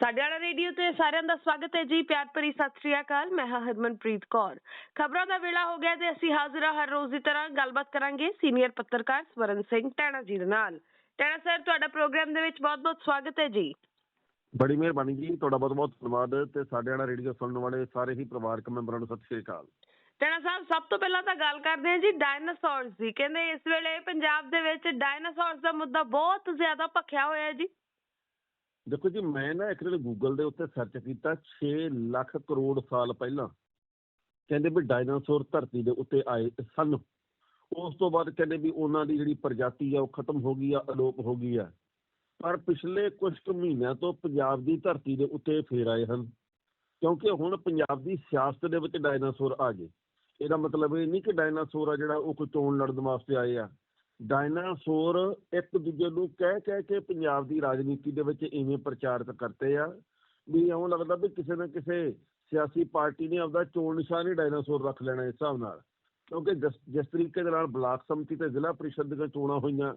ਸਾਡੇ ਵਾਲਾ ਰੇਡੀਓ ਤੇ ਸਾਰਿਆਂ ਦਾ ਸਵਾਗਤ ਹੈ ਜੀ ਪਿਆਰ ਭਰੀ ਸਤਿ ਸ੍ਰੀ ਅਕਾਲ ਮੈਂ ਹਾਂ ਹਰਮਨਪ੍ਰੀਤ ਕੌਰ। ਖਬਰਾਂ ਦਾ ਵੇਲਾ ਹੋ ਗਿਆ ਤੇ ਅਸੀਂ ਹਾਜ਼ਰ ਹਾਂ ਹਰ ਰੋਜ਼ ਦੀ ਤਰ੍ਹਾਂ ਗੱਲਬਾਤ ਕਰਾਂਗੇ ਸੀਨੀਅਰ ਪੱਤਰਕਾਰ ਸਵਰਨ ਸਿੰਘ ਟੈਣਾ ਜੀ ਦੇ ਨਾਲ। ਟੈਣਾ ਸਰ ਤੁਹਾਡਾ ਪ੍ਰੋਗਰਾਮ ਦੇ ਵਿੱਚ ਬਹੁਤ-ਬਹੁਤ ਸਵਾਗਤ ਹੈ ਜੀ। ਬੜੀ ਮਿਹਰਬਾਨੀ ਜੀ ਤੁਹਾਡਾ ਬਹੁਤ ਬਹੁਤ ਧੰਨਵਾਦ ਤੇ ਸਾਡੇ ਵਾਲਾ ਰੇਡੀਓ ਸੁਣਨ ਵਾਲੇ ਸਾਰੇ ਹੀ ਪਰਿਵਾਰਕ ਮੈਂਬਰਾਂ ਨੂੰ ਸਤਿ ਸ਼੍ਰੀ ਅਕਾਲ। ਟੈਣਾ ਸਾਹਿਬ ਸਭ ਤੋਂ ਪਹਿਲਾਂ ਤਾਂ ਗੱਲ ਕਰਦੇ ਹਾਂ ਜੀ ਡਾਇਨਾਸੌਰਸ ਦੀ। ਕਹਿੰਦੇ ਇਸ ਵੇਲੇ ਪੰਜਾਬ ਦੇ ਵਿੱਚ ਡਾਇਨਾਸੌਰਸ ਦਾ ਮੁੱਦਾ ਬਹੁਤ ਜ਼ਿਆਦਾ ਭਖਿਆ ਹੋਇਆ ਹੈ ਜੀ। ਦੇਖੋ ਜੀ, ਮੈਂ ਨਾ ਇੱਕ ਦਿਨ ਗੂਗਲ ਦੇ ਉੱਤੇ ਸਰਚ ਕੀਤਾ 6 ਲੱਖ ਕਰੋੜ ਸਾਲ ਪਹਿਲਾਂ। ਕਹਿੰਦੇ ਵੀ ਡਾਇਨਾਸੌਰ ਧਰਤੀ ਦੇ ਉੱਤੇ ਆਏ ਸਨ। ਉਸ ਤੋਂ ਬਾਅਦ ਕਹਿੰਦੇ ਵੀ ਉਹਨਾਂ ਦੀ ਜਿਹੜੀ ਪ੍ਰਜਾਤੀ ਆ, ਉਹ ਖਤਮ ਹੋ ਗਈ ਆ, ਅਲੋਪ ਹੋ ਗਈ ਆ। ਪਰ ਪਿਛਲੇ ਕੁਝ ਕੁ ਮਹੀਨਿਆਂ ਤੋਂ ਪੰਜਾਬ ਦੀ ਧਰਤੀ ਦੇ ਉੱਤੇ ਫੇਰ ਆਏ ਹਨ। ਕਿਉਂਕਿ ਹੁਣ ਪੰਜਾਬ ਦੀ ਸਿਆਸਤ ਦੇ ਵਿੱਚ ਡਾਇਨਾਸੌਰ ਆ ਗਏ। ਇਹਦਾ ਮਤਲਬ ਇਹ ਨਹੀਂ ਕਿ ਡਾਇਨਾਸੌਰ ਆ ਜਿਹੜਾ ਉਹ ਕੋਈ ਚੋਣ ਲੜਨ ਵਾਸਤੇ ਆਏ ਆ। ਡਾਇਨਾਸੌਰ ਇੱਕ ਦੂਜੇ ਨੂੰ ਕਹਿ ਕਹਿ ਕੇ ਪੰਜਾਬ ਦੀ ਰਾਜਨੀਤੀ ਦੇ ਵਿੱਚ ਇਵੇਂ ਪ੍ਰਚਾਰਿਤ ਕਰਤੇ ਆ ਵੀ ਇਉਂ ਲੱਗਦਾ ਵੀ ਕਿਸੇ ਨਾ ਕਿਸੇ ਸਿਆਸੀ ਪਾਰਟੀ ਨੇ ਆਪਦਾ ਚੋਣ ਨਿਸ਼ਾਨ ਹੀ ਡਾਇਨਾਸੌਰ ਰੱਖ ਲੈਣਾ ਇਸ ਹਿਸਾਬ ਨਾਲ। ਕਿਉਂਕਿ ਜਿਸ ਜਿਸ ਤਰੀਕੇ ਦੇ ਨਾਲ ਬਲਾਕ ਸਮਿਤੀ ਤੇ ਜ਼ਿਲ੍ਹਾ ਪਰਿਸ਼ਦ ਦੀਆਂ ਚੋਣਾਂ ਹੋਈਆਂ,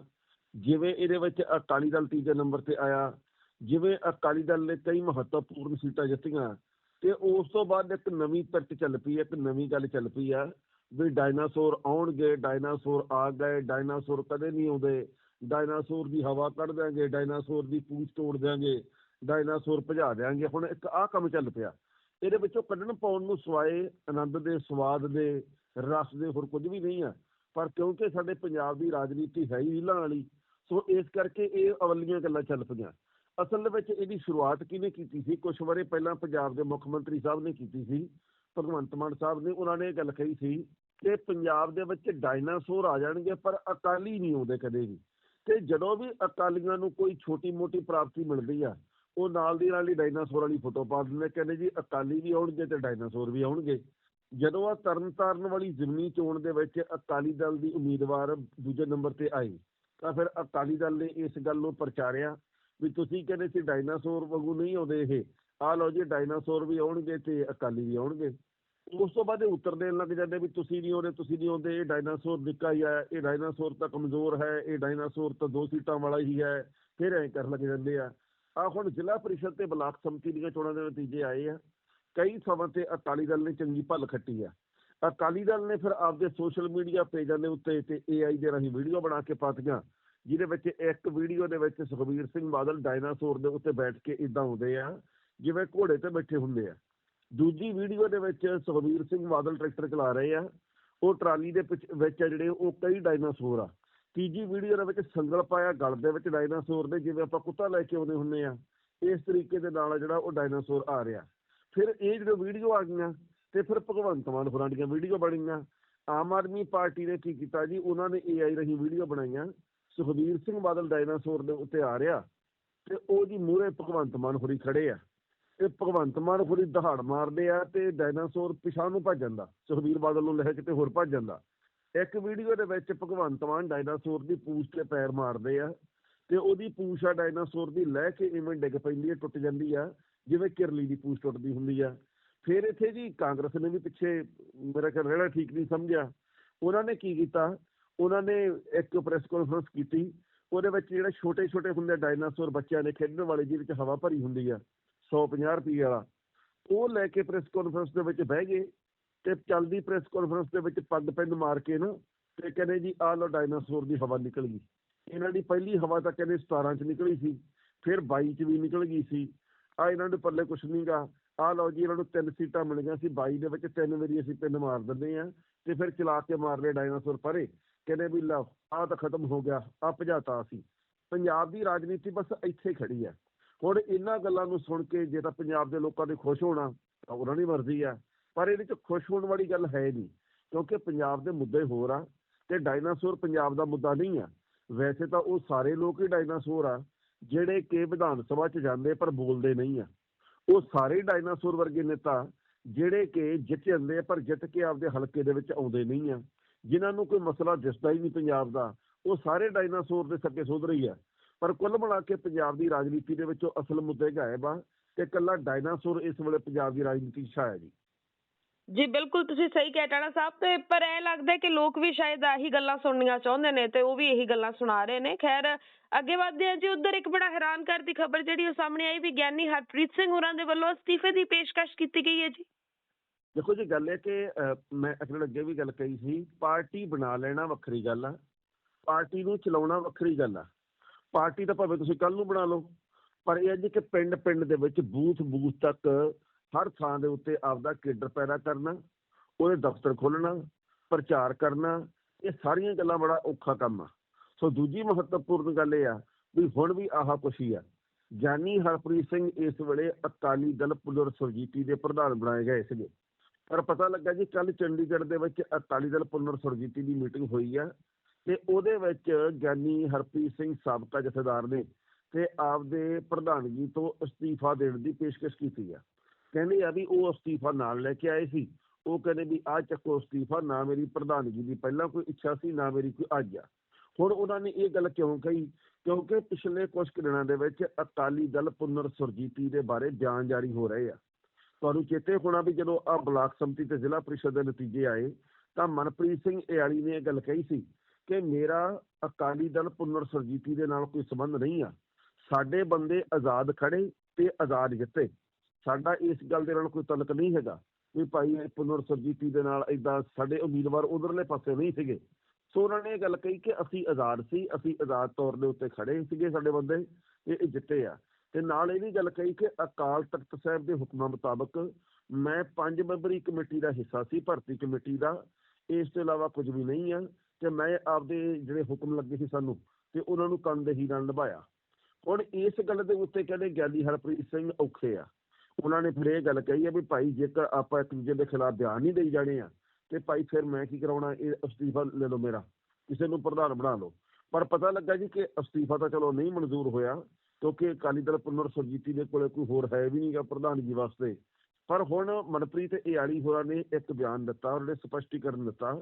ਜਿਵੇਂ ਇਹਦੇ ਵਿੱਚ ਅਕਾਲੀ ਦਲ ਤੀਜੇ ਨੰਬਰ ਤੇ ਆਇਆ, ਜਿਵੇਂ ਅਕਾਲੀ ਦਲ ਨੇ ਕਈ ਮਹੱਤਵਪੂਰਨ ਸੀਟਾਂ ਜਿੱਤੀਆਂ, ਤੇ ਉਸ ਤੋਂ ਬਾਅਦ ਇੱਕ ਨਵੀਂ ਪਿਰਤ ਚੱਲ ਪਈ, ਇੱਕ ਨਵੀਂ ਗੱਲ ਚੱਲ ਪਈ ਆ ਵੀ ਡਾਇਨਾਸੌਰ ਆਉਣਗੇ, ਡਾਇਨਾਸੌਰ ਆ ਗਏ, ਡਾਇਨਾਸੌਰ ਕਦੇ ਨਹੀਂ ਆਉਂਦੇ। ਡਾਇਨਾਸੌਰ ਦੀ ਹਵਾ ਕੱਢ ਦਿਆਂਗੇ, ਡਾਇਨਾਸੌਰ ਦੀ ਪੂਛ ਤੋੜ ਦਿਆਂਗੇ, ਡਾਇਨਾਸੌਰ ਭਜਾ ਦਿਆਂਗੇ। ਹੁਣ ਇੱਕ ਆਹ ਕੰਮ ਚੱਲ ਪਿਆ। ਇਹਦੇ ਵਿੱਚੋਂ ਕੱਢਣ ਪਾਉਣ ਨੂੰ ਸਵਾਏ, ਆਨੰਦ ਦੇ, ਸਵਾਦ ਦੇ, ਰਸ ਦੇ, ਹੋਰ ਕੁਝ ਵੀ ਨਹੀਂ ਆ। ਪਰ ਕਿਉਂਕਿ ਸਾਡੇ ਪੰਜਾਬ ਦੀ ਰਾਜਨੀਤੀ ਹੈ ਹੀ ਰੀਲਾਂ ਵਾਲੀ, ਸੋ ਇਸ ਕਰਕੇ ਇਹ ਅਵਲੀਆਂ ਗੱਲਾਂ ਚੱਲ ਪਈਆਂ। ਅਸਲ ਵਿੱਚ ਇਹਦੀ ਸ਼ੁਰੂਆਤ ਕਿਹਨੇ ਕੀਤੀ ਸੀ? ਕੁਝ ਵਰੇ ਪਹਿਲਾਂ ਪੰਜਾਬ ਦੇ ਮੁੱਖ ਮੰਤਰੀ ਸਾਹਿਬ ਨੇ ਕੀਤੀ ਸੀ। ਭਗਵੰਤ ਮਾਨ ਸਾਹਿਬ ਨੇ ਉਹਨਾਂ ਨੇ ਇਹ ਗੱਲ ਕਹੀ ਸੀ ਕਿ ਪੰਜਾਬ ਦੇ ਵਿੱਚ ਡਾਇਨਾਸੌਰ ਆ ਜਾਣਗੇ, ਪਰ ਅਕਾਲੀ ਨਹੀਂ ਆਉਂਦੇ ਕਦੇ ਵੀ। ਤੇ ਜਦੋਂ ਵੀ ਅਕਾਲੀਆਂ ਨੂੰ ਕੋਈ ਛੋਟੀ-ਮੋਟੀ ਪ੍ਰਾਪਤੀ ਮਿਲਦੀ ਆ, ਉਹ ਨਾਲ ਦੀ ਨਾਲ ਹੀ ਡਾਇਨਾਸੌਰ ਵਾਲੀ ਫੋਟੋ ਪਾ ਦਿੰਦੇ ਕਹਿੰਦੇ ਜੀ ਅਕਾਲੀ ਵੀ ਆਉਣਗੇ ਤੇ ਡਾਇਨਾਸੌਰ ਵੀ ਆਉਣਗੇ। ਜਦੋਂ ਆ ਤਰਨਤਾਰਨ ਵਾਲੀ ਜ਼ਿਮਨੀ ਚੋਣ ਦੇ ਵਿੱਚ ਅਕਾਲੀ ਦਲ ਦੀ ਉਮੀਦਵਾਰ ਦੂਜੇ ਨੰਬਰ ਤੇ ਆਈ ਤਾਂ ਫਿਰ ਅਕਾਲੀ ਦਲ ਨੇ ਇਸ ਗੱਲ ਨੂੰ ਪ੍ਰਚਾਰਿਆ ਵੀ ਤੁਸੀਂ ਕਹਿੰਦੇ ਸੀ ਡਾਇਨਾਸੌਰ ਵਾਂਗੂ ਨਹੀਂ ਆਉਂਦੇ ਇਹ। ਆ ਲਓ ਜੀ, ਡਾਇਨਾਸੌਰ ਵੀ ਆਉਣਗੇ ਤੇ ਅਕਾਲੀ ਵੀ ਆਉਣਗੇ। ਉਸ ਤੋਂ ਬਾਅਦ ਇਹ ਉੱਤਰ ਦੇਣ ਲੱਗ ਜਾਂਦੇ ਵੀ ਤੁਸੀਂ ਨਹੀਂ ਆਉਂਦੇ, ਤੁਸੀਂ ਨਹੀਂ ਆਉਂਦੇ, ਇਹ ਡਾਇਨਾਸੌਰ ਨਿੱਕਾ ਹੀ ਹੈ, ਇਹ ਡਾਇਨਾਸੌਰ ਤਾਂ ਕਮਜ਼ੋਰ ਹੈ, ਇਹ ਡਾਇਨਾਸੌਰ ਤਾਂ ਦੋ ਸੀਟਾਂ ਵਾਲਾ ਹੀ ਹੈ, ਫਿਰ ਐਂ ਕਰਨ ਲੱਗ ਜਾਂਦੇ ਆ। ਆ ਹੁਣ ਜ਼ਿਲ੍ਹਾ ਪਰਿਸ਼ਦ ਤੇ ਬਲਾਕ ਸਮਿਤੀ ਦੀਆਂ ਚੋਣਾਂ ਦੇ ਨਤੀਜੇ ਆਏ ਆ। ਕਈ ਥਾਵਾਂ ਤੇ ਅਕਾਲੀ ਦਲ ਨੇ ਚੰਗੀ ਭੱਲ ਖੱਟੀ ਆ। ਅਕਾਲੀ ਦਲ ਨੇ ਫਿਰ ਆਪਦੇ ਸੋਸ਼ਲ ਮੀਡੀਆ ਪੇਜਾਂ ਦੇ ਉੱਤੇ ਤੇ ਏਆਈ ਦੇ ਰਾਹੀਂ ਵੀਡੀਓ ਬਣਾ ਕੇ ਪਾਤੀਆਂ, ਜਿਹਦੇ ਵਿੱਚ ਇੱਕ ਵੀਡੀਓ ਦੇ ਵਿੱਚ ਸੁਖਬੀਰ ਸਿੰਘ ਬਾਦਲ ਡਾਇਨਾਸੌਰ ਦੇ ਉੱਤੇ ਬੈਠ ਕੇ ਇਦਾਂ ਹੁੰਦੇ ਆ, ਜਿਵੇਂ ਘੋੜੇ ਤੇ ਬੈਠੇ ਹੁੰਦੇ ਆ। ਦੂਜੀ ਵੀਡੀਓ ਦੇ ਵਿੱਚ ਸੁਖਬੀਰ ਸਿੰਘ ਬਾਦਲ ਟਰੈਕਟਰ ਚਲਾ ਰਹੇ ਆ। ਉਹ ਟਰਾਲੀ ਦੇ ਪਿੱਛ- ਵਿੱਚ ਆ ਜਿਹੜੇ ਉਹ ਕਈ ਡਾਇਨਾਸੌਰ ਆ। ਤੀਜੀ ਵੀਡੀਓ ਦੇ ਵਿੱਚ ਸੰਗਲ ਪਾਇਆ, ਗਲ ਦੇ ਵਿੱਚ ਡਾਇਨਾਸੌਰ ਦੇ ਜਿਵੇਂ ਆਪਾਂ ਕੁੱਤਾ ਲੈ ਕੇ ਆਉਂਦੇ ਹੁੰਨੇ ਆ। ਇਸ ਤਰੀਕੇ ਦੇ ਨਾਲ ਜਿਹੜਾ ਉਹ ਡਾਇਨਾਸੌਰ ਆ ਰਿਹਾ। ਫਿਰ ਇਹ ਜਿਹੜੇ ਵੀਡੀਓ ਆ ਗਈਆਂ, ਤੇ ਫਿਰ ਭਗਵੰਤ ਮਾਨ ਹੋਰਾਂ ਦੀਆਂ ਵੀਡੀਓ ਬਣੀਆਂ। ਆਮ ਆਦਮੀ ਪਾਰਟੀ ਨੇ ਕੀ ਕੀਤਾ ਜੀ? ਉਹਨਾਂ ਨੇ ਏਆਈ ਰਾਹੀਂ ਵੀਡੀਓ ਬਣਾਈਆਂ। ਸੁਖਬੀਰ ਸਿੰਘ ਬਾਦਲ ਡਾਇਨਾਸੌਰ ਦੇ ਉੱਤੇ ਆ ਰਿਹਾ, ਤੇ ਉਹ ਜੀ ਮੂਹਰੇ ਭਗਵੰਤ ਮਾਨ ਹੋਰੀ ਖੜੇ ਆ। ਇਹ ਭਗਵੰਤ ਮਾਨ ਹੋਰੀ ਦਹਾੜ ਮਾਰਦੇ ਆ ਤੇ ਡਾਇਨਾਸੌਰ ਪਿਛਾਂ ਨੂੰ ਭੱਜ ਜਾਂਦਾ, ਸੁਖਬੀਰ ਬਾਦਲ ਨੂੰ ਲੈ ਕੇ ਤੇ ਹੋਰ ਭੱਜ ਜਾਂਦਾ। ਇੱਕ ਵੀਡੀਓ ਦੇ ਵਿੱਚ ਭਗਵੰਤ ਮਾਨ ਡਾਇਨਾਸੌਰ ਦੀ ਪੂਛ ਤੇ ਪੈਰ ਮਾਰਦੇ ਆ ਤੇ ਉਹਦੀ ਪੂਛ ਆ ਡਾਇਨਾਸੌਰ ਦੀ ਲੈ ਕੇ ਇਵੇਂ ਡਿੱਗ ਪੈਂਦੀ ਹੈ ਟੁੱਟ ਜਾਂਦੀ ਆ, ਜਿਵੇਂ ਕਿਰਲੀ ਦੀ ਪੂਛ ਟੁੱਟਦੀ ਹੁੰਦੀ ਆ। ਫਿਰ ਇੱਥੇ ਜੀ ਕਾਂਗਰਸ ਨੇ ਵੀ ਪਿੱਛੇ ਮੇਰਾ ਖਿਆਲ ਰਹਿਣਾ ਠੀਕ ਨਹੀਂ ਸਮਝਿਆ। ਉਹਨਾਂ ਨੇ ਕੀ ਕੀਤਾ? ਉਹਨਾਂ ਨੇ ਇੱਕ ਪ੍ਰੈਸ ਕਾਨਫਰੰਸ ਕੀਤੀ। ਉਹਦੇ ਵਿੱਚ ਜਿਹੜੇ ਛੋਟੇ ਛੋਟੇ ਹੁੰਦੇ ਡਾਇਨਾਸੌਰ ਬੱਚਿਆਂ ਨੇ ਖੇਡਣ ਵਾਲੇ, ਜਿਹਦੇ ਵਿੱਚ ਹਵਾ ਭਰੀ ਹੁੰਦੀ ਆ। 150 ਰੁਪਏ ਵਾਲਾ। ਉਹ ਲੈ ਕੇ ਪ੍ਰੈਸ ਕਾਨਫਰੰਸ ਦੇ ਵਿੱਚ ਬਹਿ ਗਏ ਤੇ ਚੱਲਦੀ ਪ੍ਰੈਸ ਕਾਨਫਰੰਸ ਦੇ ਵਿੱਚ ਪੱਗ ਪੈਨ ਮਾਰ ਕੇ ਨਾ ਤੇ ਕਹਿੰਦੇ ਜੀ, ਆਹ ਲੋ ਡਾਇਨਾਸੌਰ ਦੀ ਹਵਾ ਨਿਕਲ ਗਈ। ਇਹਨਾਂ ਦੀ ਪਹਿਲੀ ਹਵਾ ਤਾਂ ਕਹਿੰਦੇ 17 ਚ ਨਿਕਲੀ ਸੀ, ਫਿਰ 22 ਚ ਵੀ ਨਿਕਲ ਗਈ ਸੀ। ਆ ਇਹਨਾਂ ਦੇ ਪੱਲੇ ਕੁਛ ਨਹੀਂਗਾ ਆਹ ਲਓ ਜੀ, ਇਹਨਾਂ ਨੂੰ ਤਿੰਨ ਸੀਟਾਂ ਮਿਲ ਗਈਆਂ ਸੀ। 22 ਦੇ ਵਿੱਚ ਤਿੰਨ ਵਾਰੀ ਅਸੀਂ ਪਿੰਨ ਮਾਰ ਦਿੰਦੇ ਆ ਤੇ ਫਿਰ ਚਲਾ ਕੇ ਮਾਰ ਲਏ ਡਾਇਨਾਸੌਰ ਪਰੇ। ਕਹਿੰਦੇ ਵੀ ਲਓ, ਆਹ ਤਾਂ ਖਤਮ ਹੋ ਗਿਆ ਆ ਭਜਾਤਾ ਸੀ ਪੰਜਾਬ ਦੀ ਰਾਜਨੀਤੀ ਬਸ ਇੱਥੇ ਖੜੀ ਆ। ਹੁਣ ਇਹਨਾਂ ਗੱਲਾਂ ਨੂੰ ਸੁਣ ਕੇ ਜੇ ਤਾਂ ਪੰਜਾਬ ਦੇ ਲੋਕਾਂ ਨੇ ਖੁਸ਼ ਹੋਣਾ, ਤਾਂ ਉਹਨਾਂ ਦੀ ਮਰਜ਼ੀ ਆ। ਪਰ ਇਹਦੇ ਚ ਖੁਸ਼ ਹੋਣ ਵਾਲੀ ਗੱਲ ਹੈ ਨਹੀਂ, ਕਿਉਂਕਿ ਪੰਜਾਬ ਦੇ ਮੁੱਦੇ ਹੋਰ ਆ ਤੇ ਡਾਇਨਾਸੌਰ ਪੰਜਾਬ ਦਾ ਮੁੱਦਾ ਨਹੀਂ ਆ। ਵੈਸੇ ਤਾਂ ਉਹ ਸਾਰੇ ਲੋਕ ਹੀ ਡਾਇਨਾਸੌਰ ਆ, ਜਿਹੜੇ ਕਿ ਵਿਧਾਨ ਸਭਾ 'ਚ ਜਾਂਦੇ ਪਰ ਬੋਲਦੇ ਨਹੀਂ ਆ। ਉਹ ਸਾਰੇ ਡਾਇਨਾਸੌਰ ਵਰਗੇ ਨੇਤਾ, ਜਿਹੜੇ ਕਿ ਜਿੱਤ ਜਾਂਦੇ ਪਰ ਜਿੱਤ ਕੇ ਆਪਦੇ ਹਲਕੇ ਦੇ ਵਿੱਚ ਆਉਂਦੇ ਨਹੀਂ ਆ। ਜਿਨ੍ਹਾਂ ਨੂੰ ਕੋਈ ਮਸਲਾ ਦਿਸਦਾ ਹੀ ਨਹੀਂ ਪੰਜਾਬ ਦਾ, ਉਹ ਸਾਰੇ ਡਾਇਨਾਸੌਰ ਦੇ ਸੱਕੇ ਸੋਧ ਰਹੀ ਆ। ਪਰ ਕੁੱਲ ਮਿਲਾ ਕੇ ਪੰਜਾਬ ਦੀ ਰਾਜਨੀਤੀ ਦੇ ਵਿੱਚੋਂ ਅਸਲ ਮੁੱਦੇ ਗਾਇਬ ਆ ਤੇ ਇਕੱਲਾ ਡਾਇਨਾਸੌਰ ਇਸ ਵੇਲੇ ਪੰਜਾਬ ਦੀ ਰਾਜਨੀਤੀ 'ਚ ਛਾਇਆ ਜੀ ਜੀ ਬਿਲਕੁਲ ਤੁਸੀਂ ਸਹੀ ਕਹਿ ਟਾਣਾ ਸਾਹਿਬ ਤੇ ਪਰ ਇਹ ਲੱਗਦਾ ਹੈ ਕਿ ਲੋਕ ਵੀ ਸ਼ਾਇਦ ਆਹੀ ਗੱਲਾਂ ਸੁਣਨੀਆਂ ਚਾਹੁੰਦੇ ਨੇ ਤੇ ਉਹ ਵੀ ਇਹੀ ਗੱਲਾਂ ਸੁਣਾ ਰਹੇ ਨੇ। ਖੈਰ ਅੱਗੇ ਵਧਦੇ ਹਾਂ ਜੀ ਉਧਰ ਇੱਕ ਬੜਾ ਹੈਰਾਨ ਕਰਦੀ ਖਬਰ ਜਿਹੜੀ ਉਹ ਸਾਹਮਣੇ ਆਈ ਵੀ ਗਿਆਨੀ ਹਰਪ੍ਰੀਤ ਸਿੰਘ ਹੋਰਾਂ ਦੇ ਵੱਲੋਂ ਅਸਤੀਫੇ ਦੀ ਪੇਸ਼ਕਸ਼ ਕੀਤੀ ਗਈ ਹੈ ਜੀ। ਦੇਖੋ ਜੀ ਗੱਲ ਇਹ ਕਿ ਮੈਂ ਅਕਲ ਅੱਗੇ ਵੀ ਗੱਲ ਕਹੀ ਸੀ ਪਾਰਟੀ ਬਣਾ ਲੈਣਾ ਵੱਖਰੀ ਗੱਲ ਆ ਪਾਰਟੀ ਨੂੰ ਚਲਾਉਣਾ ਵੱਖਰੀ ਗੱਲ ਆ। ਪਾਰਟੀ ਤਾਂ ਭਾਵੇਂ ਤੁਸੀਂ ਕੱਲ ਨੂੰ ਬਣਾ ਲਓ, ਪਰ ਇਹ ਹੈ ਜੀ ਕਿ ਪਿੰਡ ਪਿੰਡ ਦੇ ਵਿੱਚ ਬੂਥ ਬੂਥ ਤੱਕ ਹਰ ਥਾਂ ਦੇ ਉੱਤੇ ਆਪਦਾ ਕੇਡਰ ਪੈਦਾ ਕਰਨਾ, ਉਹਦੇ ਦਫ਼ਤਰ ਖੋਲਣਾ ਪ੍ਰਚਾਰ ਕਰਨਾ, ਇਹ ਸਾਰੀਆਂ ਗੱਲਾਂ ਬੜਾ ਔਖਾ ਕੰਮ ਆ। ਸੋ ਦੂਜੀ ਮਹੱਤਵਪੂਰਨ ਗੱਲ ਇਹ ਆ ਵੀ ਹੁਣ ਵੀ ਆਹ ਕੁਛ ਹੀ ਆ। ਜਾਨੀ ਹਰਪ੍ਰੀਤ ਸਿੰਘ ਇਸ ਵੇਲੇ ਅਕਾਲੀ ਦਲ ਪੁਨਰ ਸੁਰਜੀਤੀ ਦੇ ਪ੍ਰਧਾਨ ਬਣਾਏ ਗਏ ਸੀਗੇ। ਪਰ ਪਤਾ ਲੱਗਾ ਜੀ ਕੱਲ ਚੰਡੀਗੜ੍ਹ ਦੇ ਵਿੱਚ ਅਕਾਲੀ ਦਲ ਪੁਨਰ ਸੁਰਜੀਤੀ ਦੀ ਮੀਟਿੰਗ ਹੋਈ ਆ। ਤੇ ਉਹਦੇ ਵਿੱਚ ਗਿਆਨੀ ਹਰਪ੍ਰੀਤ ਸਿੰਘ ਸਾਬਕਾ ਜਥੇਦਾਰ ਨੇ ਤੇ ਆਪਦੇ ਪ੍ਰਧਾਨਗੀ ਤੋਂ ਅਸਤੀਫਾ ਦੇਣ ਦੀ ਪੇਸ਼ਕਸ਼ ਕੀਤੀ ਆ। ਕਹਿੰਦੇ ਆ ਵੀ ਉਹ ਅਸਤੀਫਾ ਨਾਲ ਲੈ ਕੇ ਆਏ ਸੀ। ਉਹ ਕਹਿੰਦੇ ਵੀ ਆਹ ਚੱਕੋ ਅਸਤੀਫਾ, ਨਾ ਮੇਰੀ ਪ੍ਰਧਾਨਗੀ ਦੀ ਪਹਿਲਾਂ ਕੋਈ ਇੱਛਾ ਸੀ, ਨਾ ਮੇਰੀ ਕੋਈ ਅੱਜ ਆ ਹੁਣ ਉਹਨਾਂ ਨੇ ਇਹ ਗੱਲ ਕਿਉਂ ਕਹੀ? ਕਿਉਂਕਿ ਪਿਛਲੇ ਕੁਝ ਕੁ ਦਿਨਾਂ ਦੇ ਵਿੱਚ ਅਕਾਲੀ ਦਲ ਪੁਨਰ ਸੁਰਜੀਤੀ ਦੇ ਬਾਰੇ ਬਿਆਨ ਜਾਰੀ ਹੋ ਰਹੇ ਆ। ਤੁਹਾਨੂੰ ਚੇਤੇ ਹੋਣਾ ਵੀ ਜਦੋਂ ਆ ਬਲਾਕ ਸੰਮਤੀ ਤੇ ਜ਼ਿਲ੍ਹਾ ਪਰਿਸ਼ਦ ਦੇ ਨਤੀਜੇ ਆਏ, ਤਾਂ ਮਨਪ੍ਰੀਤ ਸਿੰਘ ਇਆਲੀ ਨੇ ਇਹ ਗੱਲ ਕਹੀ ਸੀ ਕਿ ਮੇਰਾ ਅਕਾਲੀ ਦਲ ਪੁਨਰ ਸੁਰਜੀਤੀ ਦੇ ਨਾਲ ਕੋਈ ਸੰਬੰਧ ਨਹੀਂ ਆ। ਸਾਡੇ ਬੰਦੇ ਆਜ਼ਾਦ ਖੜੇ ਤੇ ਆਜ਼ਾਦ ਜਿੱਤੇ। ਸਾਡਾ ਇਸ ਗੱਲ ਦੇ ਨਾਲ ਕੋਈ ਤਲਕ ਨਹੀਂ ਹੈਗਾ ਵੀ ਭਾਈ ਇਹ ਪੁਨਰ ਸੁਰਜੀਤੀ ਦੇ ਨਾਲ ਇਦਾਂ ਸਾਡੇ ਉਮੀਦਵਾਰ ਉਧਰਲੇ ਪਾਸੇ ਨਹੀਂ ਸੀਗੇ। ਸੋ ਉਹਨਾਂ ਨੇ ਇਹ ਗੱਲ ਕਹੀ ਕਿ ਅਸੀਂ ਆਜ਼ਾਦ ਸੀ, ਅਸੀਂ ਆਜ਼ਾਦ ਤੌਰ ਦੇ ਉੱਤੇ ਖੜੇ ਸੀਗੇ ਸਾਡੇ ਬੰਦੇ ਤੇ ਇਹ ਜਿੱਤੇ ਆ। ਤੇ ਨਾਲ ਇਹ ਵੀ ਗੱਲ ਕਹੀ ਕਿ ਅਕਾਲ ਤਖਤ ਸਾਹਿਬ ਦੇ ਹੁਕਮਾਂ ਮੁਤਾਬਕ ਮੈਂ ਪੰਜ ਮੈਂਬਰੀ ਕਮੇਟੀ ਦਾ ਹਿੱਸਾ ਸੀ, ਭਰਤੀ ਕਮੇਟੀ ਦਾ। ਇਸ ਤੋਂ ਇਲਾਵਾ ਕੁਝ ਵੀ ਨਹੀਂ ਆ। ਤੇ ਮੈਂ ਆਪਦੇ ਜਿਹੜੇ ਹੁਕਮ ਲੱਗੇ ਸੀ ਸਾਨੂੰ ਤੇ ਉਹਨਾਂ ਨੂੰ ਕੰਦਹੀ ਨਾਲ ਨਿਭਾਇਆ। ਹੁਣ ਇਸ ਗੱਲ ਦੇ ਉੱਤੇ ਕਹਿੰਦੇ ਗਿਆਨੀ ਹਰਪ੍ਰੀਤ ਸਿੰਘ ਔਖੇ ਆ। ਉਹਨਾਂ ਨੇ ਫਿਰ ਇਹ ਗੱਲ ਕਹੀ ਹੈ ਵੀ ਭਾਈ ਜੇਕਰ ਆਪਾਂ ਇੱਕ ਦੂਜੇ ਦੇ ਖਿਲਾਫ ਬਿਆਨ ਨਹੀਂ ਦੇਈ ਜਾਣੇ ਆ, ਤੇ ਭਾਈ ਫਿਰ ਮੈਂ ਕੀ ਕਰਾਉਣਾ, ਇਹ ਅਸਤੀਫਾ ਲੈ ਲਓ ਮੇਰਾ, ਕਿਸੇ ਨੂੰ ਪ੍ਰਧਾਨ ਬਣਾ ਲਓ। ਪਰ ਪਤਾ ਲੱਗਾ ਜੀ ਕਿ ਅਸਤੀਫਾ ਤਾਂ ਚਲੋ ਨਹੀਂ ਮਨਜ਼ੂਰ ਹੋਇਆ, ਕਿਉਂਕਿ ਅਕਾਲੀ ਦਲ ਪੁਨਰ ਸੁਰਜੀਤੀ ਦੇ ਕੋਲੇ ਕੋਈ ਹੋਰ ਹੈ ਵੀ ਨਹੀਂਗਾ ਪ੍ਰਧਾਨਗੀ ਵਾਸਤੇ। ਪਰ ਹੁਣ ਮਨਪ੍ਰੀਤ ਇਆਲੀ ਹੋਰਾਂ ਨੇ ਇੱਕ ਬਿਆਨ ਦਿੱਤਾ, ਉਹਨੇ ਸਪਸ਼ਟੀਕਰਨ ਦਿੱਤਾ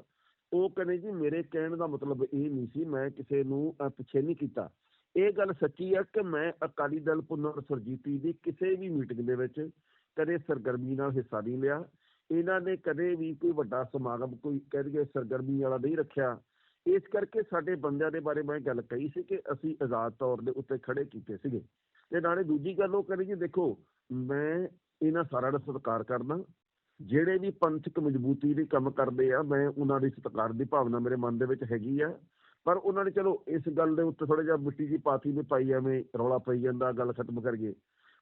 ਉਹ ਕਹਿੰਦੇ ਜੀ ਮੇਰੇ ਕਹਿਣ ਦਾ ਮਤਲਬ ਇਹ ਨਹੀਂ ਸੀ, ਮੈਂ ਕਿਸੇ ਨੂੰ ਪਿੱਛੇ ਨਹੀਂ ਕੀਤਾ। ਇਹ ਗੱਲ ਸੱਚੀ ਹੈ ਕਿ ਮੈਂ ਅਕਾਲੀ ਦਲ ਪੁਨਰ ਸੁਰਜੀਤੀ ਦੀ ਕਿਸੇ ਵੀ ਮੀਟਿੰਗ ਦੇ ਵਿੱਚ ਕਦੇ ਸਰਗਰਮੀ ਨਾਲ ਹਿੱਸਾ ਨਹੀਂ ਲਿਆ। ਇਹਨਾਂ ਨੇ ਕਦੇ ਵੀ ਕੋਈ ਵੱਡਾ ਸਮਾਗਮ, ਕੋਈ ਕਹਿ ਦਈਏ ਸਰਗਰਮੀ ਵਾਲਾ ਨਹੀਂ ਰੱਖਿਆ। ਇਸ ਕਰਕੇ ਸਾਡੇ ਬੰਦਿਆਂ ਦੇ ਬਾਰੇ ਮੈਂ ਗੱਲ ਕਹੀ ਸੀ ਕਿ ਅਸੀਂ ਆਜ਼ਾਦ ਤੌਰ ਦੇ ਉੱਤੇ ਖੜੇ ਕੀਤੇ ਸੀਗੇ। ਤੇ ਨਾਲੇ ਦੂਜੀ ਗੱਲ ਉਹ ਕਹਿੰਦੇ ਜੀ ਦੇਖੋ, ਮੈਂ ਇਹਨਾਂ ਸਾਰਿਆਂ ਦਾ ਸਤਿਕਾਰ ਕਰਦਾ। ਜਿਹੜੇ ਵੀ ਪੰਥਕ ਮਜ਼ਬੂਤੀ ਲਈ ਕੰਮ ਕਰਦੇ ਆ, ਮੈਂ ਉਹਨਾਂ ਦੀ ਸਤਿਕਾਰ ਦੀ ਭਾਵਨਾ ਮੇਰੇ ਮਨ ਦੇ ਵਿੱਚ ਹੈਗੀ ਆ। ਪਰ ਉਹਨਾਂ ਨੇ ਚਲੋ ਇਸ ਗੱਲ ਦੇ ਉੱਤੇ ਥੋੜਾ ਜਿਹਾ ਮਿੱਟੀ ਦੀ ਪਾਤੀ ਨੇ ਪਾਈ, ਐਵੇਂ ਰੌਲਾ ਪਈ ਜਾਂਦਾ, ਗੱਲ ਖਤਮ ਕਰੀਏ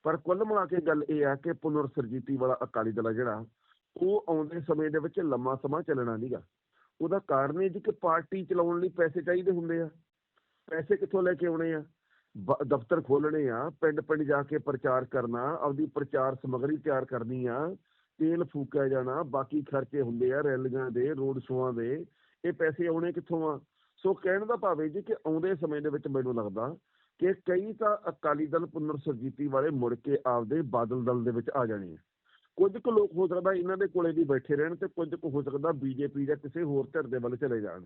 ਪਰ ਕੁੱਲ ਮਿਲਾ ਕੇ ਗੱਲ ਇਹ ਆ ਕਿ ਪੁਨਰ ਸੁਰਜੀਤੀ ਵਾਲਾ ਅਕਾਲੀ ਦਲ ਜਿਹੜਾ, ਉਹ ਆਉਂਦੇ ਸਮੇਂ ਦੇ ਵਿੱਚ ਲੰਮਾ ਸਮਾਂ ਚੱਲਣਾ ਨਹੀਂਗਾ ਉਹਦਾ ਕਾਰਨ ਇਹ ਜੀ ਕਿ ਪਾਰਟੀ ਚਲਾਉਣ ਲਈ ਪੈਸੇ ਚਾਹੀਦੇ ਹੁੰਦੇ ਆ। ਪੈਸੇ ਕਿੱਥੋਂ ਲੈ ਕੇ ਆਉਣੇ ਆ? ਬ- ਦਫ਼ਤਰ ਖੋਲਣੇ ਆ ਪਿੰਡ ਪਿੰਡ ਜਾ ਕੇ ਪ੍ਰਚਾਰ ਕਰਨਾ, ਆਪਦੀ ਪ੍ਰਚਾਰ ਸਮੱਗਰੀ ਤਿਆਰ ਕਰਨੀ ਆ। ਤੇਲ ਫੂਕਿਆ ਜਾਣਾ, ਬਾਕੀ ਖਰਚੇ ਹੁੰਦੇ ਆ ਰੈਲੀਆਂ ਦੇ, ਰੋਡ ਸ਼ੋਆਂ ਦੇ, ਇਹ ਪੈਸੇ ਆਉਣੇ ਕਿੱਥੋਂ ਆ? ਸੋ ਕਹਿਣ ਦਾ ਭਾਵ ਇਹ ਜੀ ਕਿ ਆਉਂਦੇ ਸਮੇਂ ਦੇ ਵਿੱਚ ਮੈਨੂੰ ਲੱਗਦਾ ਕਿ ਕਈ ਤਾਂ ਅਕਾਲੀ ਦਲ ਪੁਨਰ ਸੁਰਜੀਤੀ ਵਾਲੇ ਮੁੜ ਕੇ ਆਪਦੇ ਬਾਦਲ ਦਲ ਦੇ ਵਿੱਚ ਆ ਜਾਣੇ ਆ। ਕੁਝ ਕੁ ਲੋਕ ਹੋ ਸਕਦਾ ਇਹਨਾਂ ਦੇ ਕੋਲੇ ਵੀ ਬੈਠੇ ਰਹਿਣ ਤੇ ਕੁਝ ਕੁ ਹੋ ਸਕਦਾ ਬੀਜੇਪੀ ਜਾਂ ਕਿਸੇ ਹੋਰ ਧਿਰ ਦੇ ਵੱਲ ਚਲੇ ਜਾਣ।